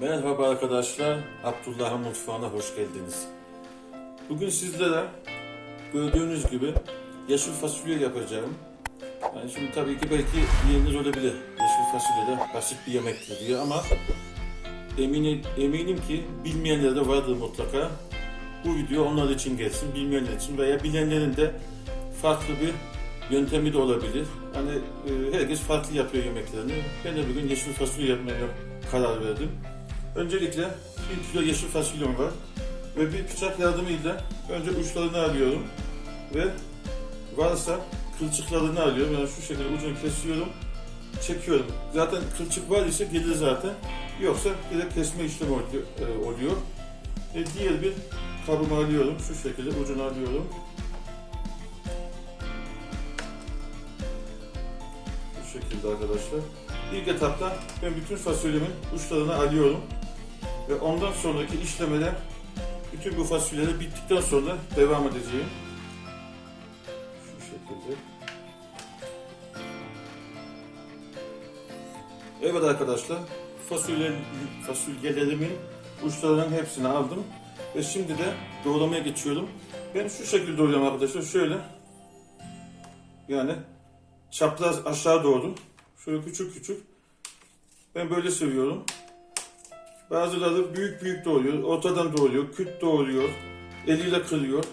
Merhaba arkadaşlar, Abdullah'ın mutfağına hoş geldiniz. Bugün sizlere gördüğünüz gibi yeşil fasulye yapacağım. Yani şimdi tabii ki belki diyeniniz olabilir. Yeşil fasulye de basit bir yemektir diye ama eminim, eminim ki bilmeyenler de vardır mutlaka. Bu video onlar için gelsin, bilmeyenler için veya bilenlerin de farklı bir yöntemi de olabilir. Hani e, herkes farklı yapıyor yemeklerini. Ben de bugün yeşil fasulye yapmaya karar verdim. Öncelikle bir kilo yeşil fasulyem var ve bir bıçak yardımıyla önce uçlarını alıyorum ve varsa kılçıklarını alıyorum. Yani şu şekilde ucunu kesiyorum, çekiyorum. Zaten kılçık var ise gelir zaten. Yoksa direkt kesme işlemi e, oluyor. E, diğer bir kabımı alıyorum. Şu şekilde ucunu alıyorum. Bu şekilde arkadaşlar. İlk etapta ben bütün fasulyemin uçlarını alıyorum. Ve ondan sonraki işlemede bütün bu fasulyeler bittikten sonra devam edeceğim. Şu şekilde. Evet arkadaşlar, fasulye, fasulyelerimin uçlarının hepsini aldım. Ve şimdi de doğramaya geçiyorum. Ben şu şekilde doğruyorum arkadaşlar, şöyle. Yani çapraz aşağı doğru. Şöyle küçük küçük. Ben böyle seviyorum. Bazıları büyük büyük doğruyor, ortadan doğruyor, küt doğruyor, eliyle kırıyor.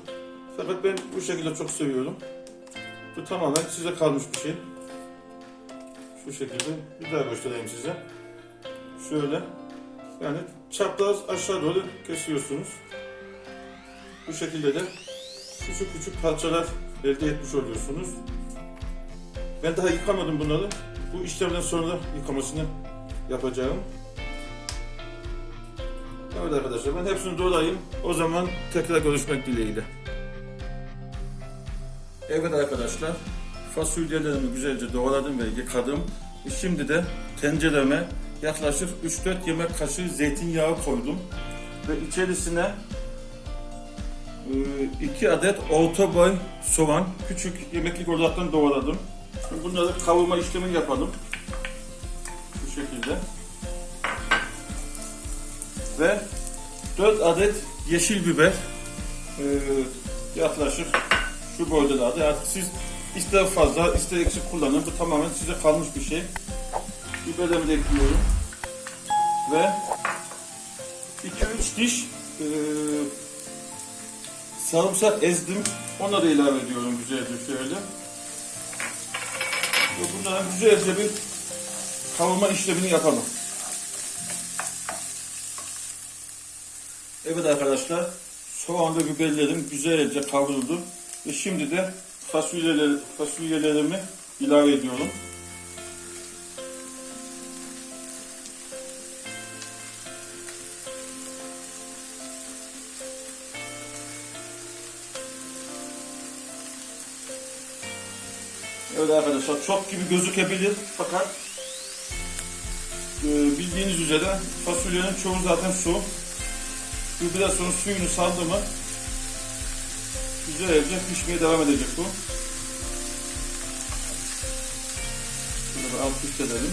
Fakat ben bu şekilde çok seviyorum. Bu tamamen size kalmış bir şey. Şu şekilde bir daha göstereyim size. Şöyle. Yani çapraz aşağı doğru kesiyorsunuz. Bu şekilde de küçük küçük parçalar elde etmiş oluyorsunuz. Ben daha yıkamadım bunları. Bu işlemden sonra yıkamasını yapacağım. Evet arkadaşlar ben hepsini doğrayayım. O zaman tekrar görüşmek dileğiyle. Evet arkadaşlar fasulyelerimi güzelce doğradım ve yıkadım. E Şimdi de tencereme yaklaşık 3-4 yemek kaşığı zeytinyağı koydum. Ve içerisine 2 adet orta boy soğan küçük yemeklik olaraktan doğradım. Bunları kavurma işlemi yapalım. Bu şekilde. Ve 4 adet yeşil biber. Ee, yaklaşık şu boydalarda artık siz ister fazla ister eksik kullanın. Bu tamamen size kalmış bir şey. Biberlerimi de ekliyorum. Ve 2-3 diş ee, sarımsak ezdim. Ona da ilave ediyorum güzelce şöyle. Ve bunların güzelce bir kavurma işlemini yapalım Evet arkadaşlar, soğan ve biberlerim güzelce kavruldu ve şimdi de fasulyeler, fasulyelerimi ilave ediyorum. Evet arkadaşlar, çok gibi gözükebilir fakat e, bildiğiniz üzere fasulyenin çoğu zaten su. Bu biraz sonra suyunu saldı mı güzelce pişmeye devam edecek bu. Şunu da alt üst edelim.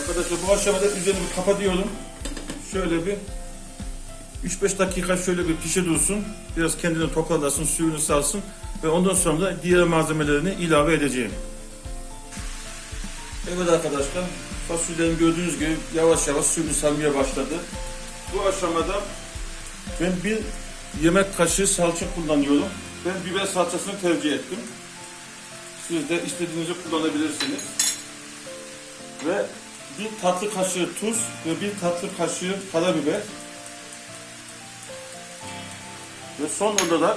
Arkadaşlar bu aşamada üzerini bir kapatıyorum. Şöyle bir 3-5 dakika şöyle bir pişe dursun. Biraz kendini toparlasın, suyunu salsın. Ve ondan sonra da diğer malzemelerini ilave edeceğim. Evet arkadaşlar, fasulyelerim gördüğünüz gibi yavaş yavaş suyunu salmaya başladı. Bu aşamada ben bir yemek kaşığı salça kullanıyorum. Ben biber salçasını tercih ettim. Siz de istediğinizi kullanabilirsiniz. Ve bir tatlı kaşığı tuz ve bir tatlı kaşığı karabiber. Ve son olarak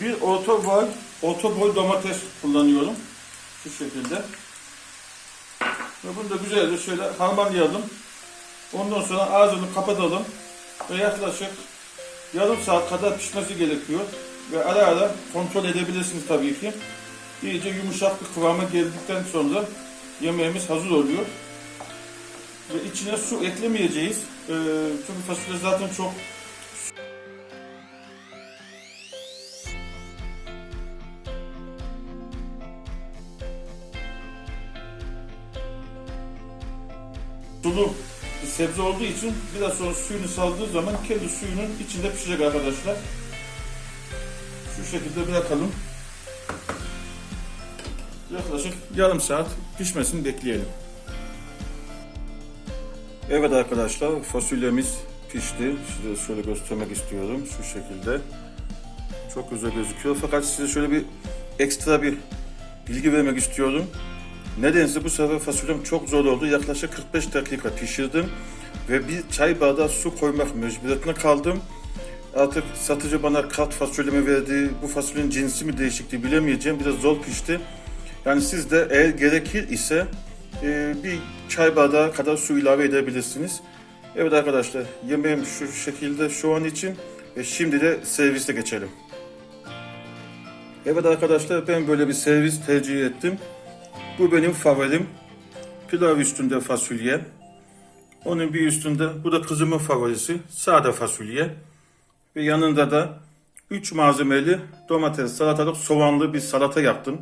bir orta boy, orta boy domates kullanıyorum. Şu şekilde. Ve bunu da güzelce şöyle harmanlayalım. Ondan sonra ağzını kapatalım. Ve yaklaşık yarım saat kadar pişmesi gerekiyor. Ve ara ara kontrol edebilirsiniz tabii ki. İyice yumuşak bir kıvama geldikten sonra yemeğimiz hazır oluyor. Ve içine su eklemeyeceğiz. Ee, çünkü fasulye zaten çok bir sebze olduğu için biraz sonra suyunu saldığı zaman kendi suyunun içinde pişecek arkadaşlar. Şu şekilde bırakalım. Yaklaşık yarım saat pişmesini bekleyelim. Evet arkadaşlar fasulyemiz pişti. Size şöyle göstermek istiyorum şu şekilde. Çok güzel gözüküyor fakat size şöyle bir ekstra bir bilgi vermek istiyorum. Nedense bu sefer fasulyem çok zor oldu. Yaklaşık 45 dakika pişirdim ve bir çay bardağı su koymak mecburiyetine kaldım. Artık satıcı bana kat fasulyemi verdi. Bu fasulyenin cinsi mi değişikti bilemeyeceğim. Biraz zor pişti. Yani siz de eğer gerekir ise e, bir çay bardağı kadar su ilave edebilirsiniz. Evet arkadaşlar yemeğim şu şekilde şu an için ve şimdi de serviste geçelim. Evet arkadaşlar ben böyle bir servis tercih ettim. Bu benim favorim. Pilav üstünde fasulye. Onun bir üstünde bu da kızımın favorisi sade fasulye. Ve yanında da 3 malzemeli domates, salatalık, soğanlı bir salata yaptım.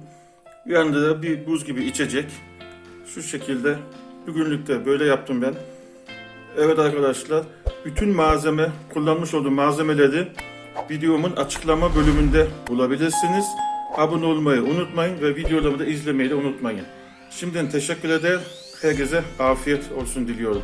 Yanında da bir buz gibi içecek. Şu şekilde bugünlük de böyle yaptım ben. Evet arkadaşlar bütün malzeme kullanmış olduğum malzemeleri videomun açıklama bölümünde bulabilirsiniz. Abone olmayı unutmayın ve videolarımı da izlemeyi de unutmayın. Şimdiden teşekkür eder. Herkese afiyet olsun diliyorum.